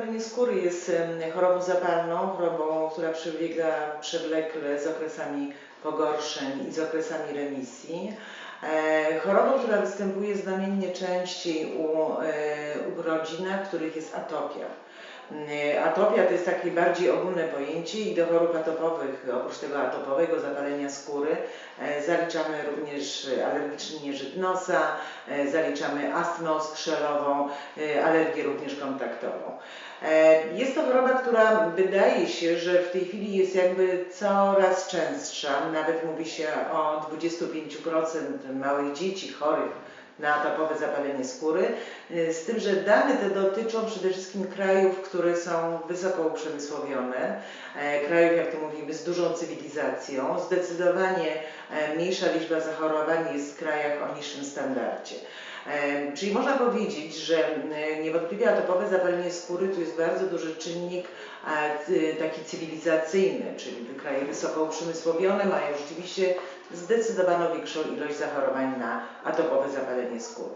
zapalenie skóry jest chorobą zapalną, chorobą, która przebiega przewlekle z okresami pogorszeń i z okresami remisji. E, Chorobą, która występuje znamiennie częściej u, e, u rodzinach, w których jest atopia. Mm, Atopia to jest takie bardziej ogólne pojęcie i do chorób atopowych, oprócz tego atopowego zapalenia skóry, e, zaliczamy również alergiczny nieżyt nosa, e, zaliczamy astmę oskrzelową, e, alergię również kontaktową. E, Jest to choroba, która wydaje się, że w tej chwili jest jakby coraz częstsza. Nawet mówi się o 25% małych dzieci chorych na atopowe zapalenie skóry, y, z tym, że dane te dotyczą przede wszystkim krajów, które są wysoko uprzemysłowione, e, krajów, jak to mówimy, z dużą cywilizacją. Zdecydowanie e, mniejsza liczba zachorowań jest w krajach o niższym standardzie. E, Czyli można powiedzieć, że niewątpliwie atopowe zapalenie skóry to jest bardzo duży czynnik taki cywilizacyjny, czyli kraje wysoko uprzemysłowione mają rzeczywiście zdecydowaną większą ilość zachorowań na atopowe zapalenie skóry.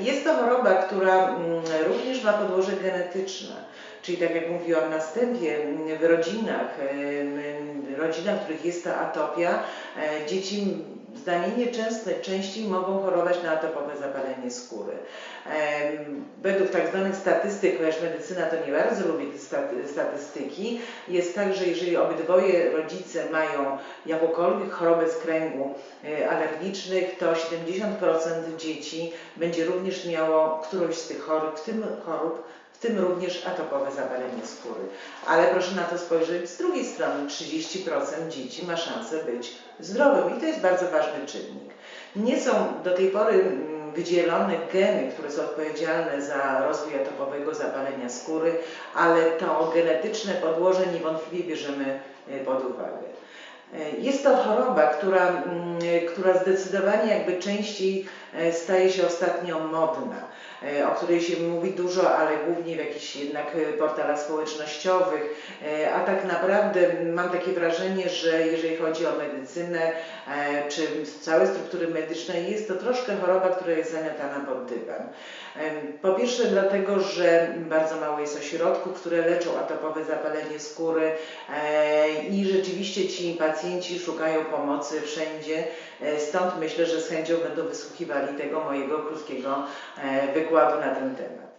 Jest to choroba, która mm, również ma podłoże genetyczne. Czyli tak jak mówiłam na wstępie, w rodzinach, rodzinach, w których jest ta atopia, e, dzieci znamiennie często, częściej mogą chorować na atopowe zapalenie skóry. Według tak zwanych statystyk, chociaż medycyna to nie bardzo lubi te staty- statystyki, jest tak, że jeżeli obydwoje rodzice mają jakąkolwiek chorobę z kręgu e, alergicznych, to 70% dzieci będzie również miało którąś z tych chorób, w tym chorób, tym również atopowe zapalenie skóry. Ale proszę na to spojrzeć z drugiej strony, 30% dzieci ma szansę być zdrowym i to jest bardzo ważny czynnik. Nie są do tej pory mm, wydzielone geny, które są odpowiedzialne za rozwój atopowego zapalenia skóry, ale to genetyczne podłoże niewątpliwie bierzemy e, pod uwagę. Jest to choroba, która, mm, która zdecydowanie jakby częściej e, staje się ostatnio modna, e, o której się mówi dużo, ale głównie w jakichś jednak portalach społecznościowych, e, a tak naprawdę mam takie wrażenie, że jeżeli chodzi o medycynę czy całe struktury medyczne, jest to troszkę choroba, która jest zamiatana pod dywan. Po pierwsze dlatego, że bardzo mało jest ośrodków, które leczą atopowe zapalenie skóry i rzeczywiście ci pacjenci szukają pomocy wszędzie. E, Stąd myślę, że z chęcią będą wysłuchiwali tego mojego krótkiego e, wykładu na ten temat.